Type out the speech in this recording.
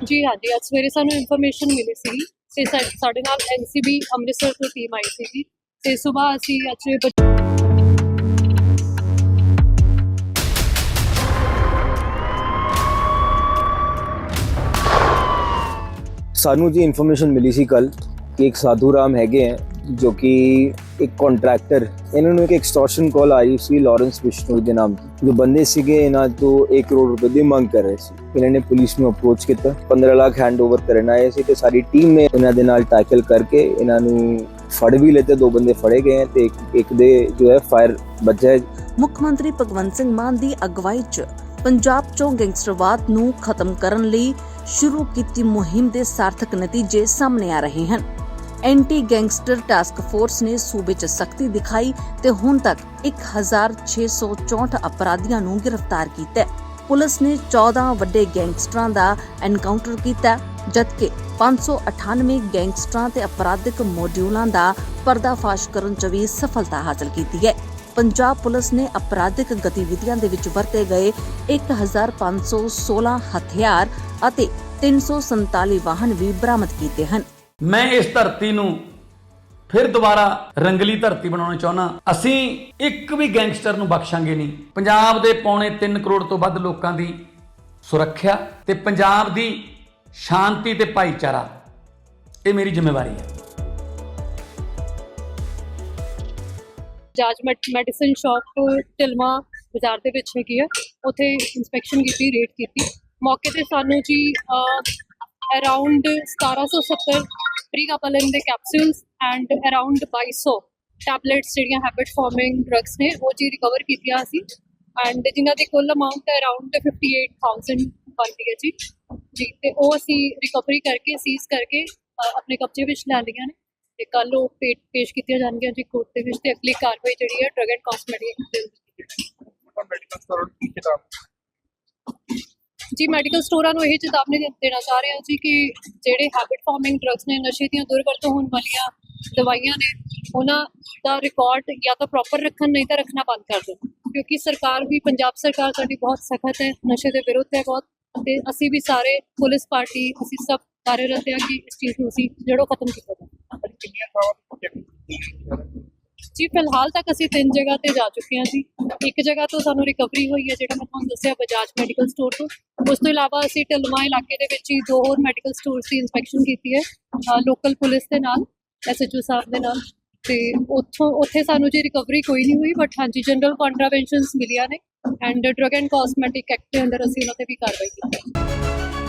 ਹਾਂਜੀ ਹਾਂਜੀ ਅੱਜ ਸਵੇਰੇ ਸਾਨੂੰ ਇਨਫੋਰਮੇਸ਼ਨ ਮਿਲੀ ਸੀ ਤੇ ਸਾ- ਸਾਡੇ ਨਾਲ ਐਨਸੀਬੀ ਅੰਮ੍ਰਿਤਸਰ ਤੋਂ ਟੀਮ ਆਈ ਸੀ ਤੇ ਸਵੇਰ ਅਸੀਂ ਅੱਜ ਬ- ਸਾਨੂੰ ਜੀ ਇਨਫੋਰਮੇਸ਼ਨ ਮਿਲੀ ਸੀ ਕੱਲ ਕਿ ਇੱਕ ਸਾਧੂ ਰਾਮ ਹੈਗੇ ਹੈ ਜੋ ਕਿ ਇੱਕ ਕੰਟਰੈਕਟਰ ਇਹਨਾਂ ਨੂੰ ਇੱਕ ਐਕਸਟੋਰਸ਼ਨ ਕਾਲ ਆਈ ਸੀ ਲਾਰੈਂਸ ਵਿਸ਼ਨੂੰ ਦੇ ਨਾਮ ਤੋਂ। ਜੋ ਬੰਦੇ ਸੀਗੇ, ਇਹਨਾਂ ਤੋਂ 1 ਕਰੋੜ ਰੁਪਏ ਦੀ ਮੰਗ ਕਰ ਰਹੇ ਸੀ। ਇਹਨਾਂ ਨੇ ਪੁਲਿਸ ਨੂੰ ਅਪਰੋਚ ਕੀਤਾ 15 ਲੱਖ ਹੈਂਡਓਵਰ ਕਰਨ ਆਏ ਸੀ ਤੇ ਸਾਰੀ ਟੀਮ ਨੇ ਇਹਨਾਂ ਦੇ ਨਾਲ ਟੈਕਲ ਕਰਕੇ ਇਹਨਾਂ ਨੂੰ ਫੜ ਵੀ ਲਏ ਦੋ ਬੰਦੇ ਫੜੇ ਗਏ ਤੇ ਇੱਕ- ਦੇ ਜੋ ਹੈ ਫਾਇਰ ਵੱਜਾ ਮੁੱਖ ਮੰਤਰੀ ਭਗਵੰਤ ਸਿੰਘ ਮਾਨ ਦੀ ਅਗਵਾਈ 'ਚ ਪੰਜਾਬ 'ਚੋਂ ਗੈਂਗਸਟਰਵਾਦ ਨੂੰ ਖਤਮ ਕਰਨ ਲਈ ਸ਼ੁਰੂ ਕੀਤੀ ਮੁਹਿੰਮ ਦੇ ਸਾਰਥਕ ਨਤੀਜੇ ਸਾਹਮਣੇ ਆ ਰਹੇ ਹਨ। ਐਂਟੀ ਗੈਂਗਸਟਰ ਟਾਸਕ ਫੋਰਸ ਨੇ ਸੂਬੇ 'ਚ ਸਖਤੀ ਦਿਖਾਈ ਤੇ ਹੁਣ ਤੱਕ 1664 ਅਪਰਾਧੀਆਂ ਨੂੰ ਗ੍ਰਿਫਤਾਰ ਕੀਤਾ ਹੈ। ਪੁਲਿਸ ਨੇ 14 ਵੱਡੇ ਗੈਂਗਸਟਰਾਂ ਦਾ ਐਨਕਾਊਂਟਰ ਕੀਤਾ, ਜਦਕਿ 598 ਗੈਂਗਸਟਰਾਂ ਤੇ ਅਪਰਾਧਿਕ ਮੋਡਿਊਲਾਂ ਦਾ ਪਰਦਾਫਾਸ਼ ਕਰਨ 'ਚ ਵੀ ਸਫਲਤਾ ਹਾਸਲ ਕੀਤੀ ਹੈ ਪੰਜਾਬ ਪੁਲਿਸ ਨੇ ਅਪਰਾਧਿਕ ਗਤੀਵਿਧੀਆਂ ਦੇ ਵਿੱਚ ਵਰਤੇ ਗਏ 1516 ਹਥਿਆਰ ਅਤੇ 347 ਵਾਹਨ ਵੀ ਬਰਾਮਦ ਕੀਤੇ ਹਨ ਮੈਂ ਇਸ ਧਰਤੀ ਨੂੰ ਫਿਰ ਦੁਬਾਰਾ ਰੰਗਲੀ ਧਰਤੀ ਬਣਾਉਣਾ ਚਾਹੁੰਦਾ। ਅਸੀਂ ਇੱਕ ਵੀ ਗੈਂਗਸਟਰ ਨੂੰ ਬਖਸ਼ਾਂਗੇ ਨਹੀਂ। ਪੰਜਾਬ ਦੇ ਪੌਣੇ 3 ਕਰੋੜ ਤੋਂ ਵੱਧ ਲੋਕਾਂ ਦੀ ਸੁਰੱਖਿਆ ਤੇ ਪੰਜਾਬ ਦੀ ਸ਼ਾਂਤੀ ਤੇ ਭਾਈਚਾਰਾ। ਇਹ ਮੇਰੀ ਜ਼ਿੰਮੇਵਾਰੀ ਹੈ। ਜਾਜ ਮੈਡੀਸਨ ਸ਼ਾਪ ਢਿਲਮਾ ਬਾਜ਼ਾਰ ਦੇ ਵਿੱਚ ਹੈਗੀ ਆ। ਉੱਥੇ ਇਨਸਪੈਕਸ਼ਨ ਕੀਤੀ ਰੇਟ ਕੀਤੀ। ਮੌਕੇ ਤੇ ਸਾਨੂੰ ਜੀ ਅਰਾਊਂਡ 1770 ਪ੍ਰੀਗਾਪਲਨ ਦੇ ਕੈਪਸੂਲਸ ਐਂਡ ਅਰਾਊਂਡ 2200 ਟੈਬਲੇਟਸ ਜਿਹੜੀਆਂ ਹੈਬਿਟ ਫਾਰਮਿੰਗ ਡਰੱਗਸ ਨੇ ਉਹ ਜੀ ਰਿਕਵਰ ਕੀਤੀਆਂ ਸੀ ਐਂਡ ਜਿਨ੍ਹਾਂ ਦੀ ਕੁੱਲ ਅਮਾਉਂਟ ਅਰਾਊਂਡ 58000 ਬਣਦੀ ਹੈ ਜੀ। ਜੀ ਤੇ ਉਹ ਅਸੀਂ ਰਿਕਵਰੀ ਕਰਕੇ ਸੀਜ਼ ਕਰਕੇ ਅ, ਆਪਣੇ ਕਬਜ਼ੇ ਵਿੱਚ ਲੈ ਲਈਆਂ ਨੇ ਤੇ ਕੱਲ ਉਹ ਪੇ- ਪੇਸ਼ ਕੀਤੀਆਂ ਜਾਣਗੀਆਂ ਜੀ ਕੋਰਟ ਦੇ ਵਿੱਚ ਤੇ ਅਗਲੀ ਕਾਰਵਾਈ ਜਿਹੜੀ ਹੈ ਡਰਗ ਐਂਡ ਕਾਸਮੈਟਿਕ ਦੇ ਮੈਡੀਕਲ ਸਟੋਰ ਦੀ ਕਿਤਾਬ ਜੀ ਮੈਡੀਕਲ ਸਟੋਰਾਂ ਨੂੰ ਇਹ ਚੇਤਾਵਨੀ ਦੇਣਾ ਚਾਹ ਰਹੇ ਹਾਂ ਜੀ ਕਿ ਜਿਹੜੇ ਹੈਬਿਟ ਫਾਰਮਿੰਗ ਡਰੱਗਸ ਨੇ, ਨਸ਼ੇ ਦੀਆਂ ਦੁਰਵਰਤੋਂ ਹੋਣ ਵਾਲੀਆਂ ਦਵਾਈਆਂ ਨੇ, ਉਹਨਾਂ ਦਾ ਰਿਕਾਰਡ ਜਾਂ ਤਾਂ ਪ੍ਰੋਪਰ ਰੱਖਣ, ਨਹੀਂ ਤਾਂ ਰੱਖਣਾ ਬੰਦ ਕਰ ਦੇਣ ਕਿਉਂਕਿ ਸਰਕਾਰ ਵੀ, ਪੰਜਾਬ ਸਰਕਾਰ ਸਾਡੀ ਬਹੁਤ ਸਖਤ ਹੈ, ਨਸ਼ੇ ਦੇ ਵਿਰੁੱਧ ਹੈ ਬਹੁਤ, ਤੇ ਅਸੀਂ ਵੀ ਸਾਰੇ ਪੁਲਿਸ ਪਾਰਟੀ, ਅਸੀਂ ਸਭ ਕਾਰਜਰਤ ਹਾਂ ਕਿ ਇਸ ਚੀਜ਼ ਨੂੰ ਅਸੀਂ ਜੜੋਂ ਖਤਮ ਕੀਤਾ ਜਾਵੇ। ਜੀ, ਫਿਲਹਾਲ ਤੱਕ ਅਸੀਂ ਤਿੰਨ ਜਗ੍ਹਾ ਤੇ ਜਾ ਚੁੱਕੇ ਹਾਂ ਜੀ। ਇੱਕ ਜਗ੍ਹਾ ਤੋਂ ਸਾਨੂੰ ਰਿਕਵਰੀ ਹੋਈ ਹੈ, ਜਿਹੜਾ ਮੈਂ ਤੁਹਾਨੂੰ ਦੱਸਿਆ ਬਜਾਜ ਮੈਡੀਕਲ ਸਟੋਰ ਤੋਂ। ਉਸ ਤੋਂ ਇਲਾਵਾ ਅਸੀਂ ਢਲਮਾ ਇਲਾਕੇ ਦੇ ਵਿੱਚ ਹੀ ਦੋ ਹੋਰ ਮੈਡੀਕਲ ਸਟੋਰਸ ਦੀ ਇਨਸਪੈਕਸ਼ਨ ਕੀਤੀ ਹੈ ਲੋਕਲ ਪੁਲਿਸ ਦੇ ਨਾਲ ਐਸਐਚਓ ਸਾਹਿਬ ਦੇ ਨਾਲ। ਤੇ ਉੱਥੋਂ, ਉੱਥੇ ਸਾਨੂੰ ਜੀ ਰਿਕਵਰੀ ਕੋਈ ਨਹੀਂ ਹੋਈ ਬਟ ਹਾਂਜੀ ਜਨਰਲ ਕੰਟਰਾਵੈਂਸ਼ਨਸ ਮਿਲੀਆਂ ਨੇ। And drug and cosmetic act ਦੇ ਅੰਦਰ ਅਸੀਂ ਉਹਨਾਂ ਤੇ ਵੀ ਕਾਰਵਾਈ ਕੀਤੀ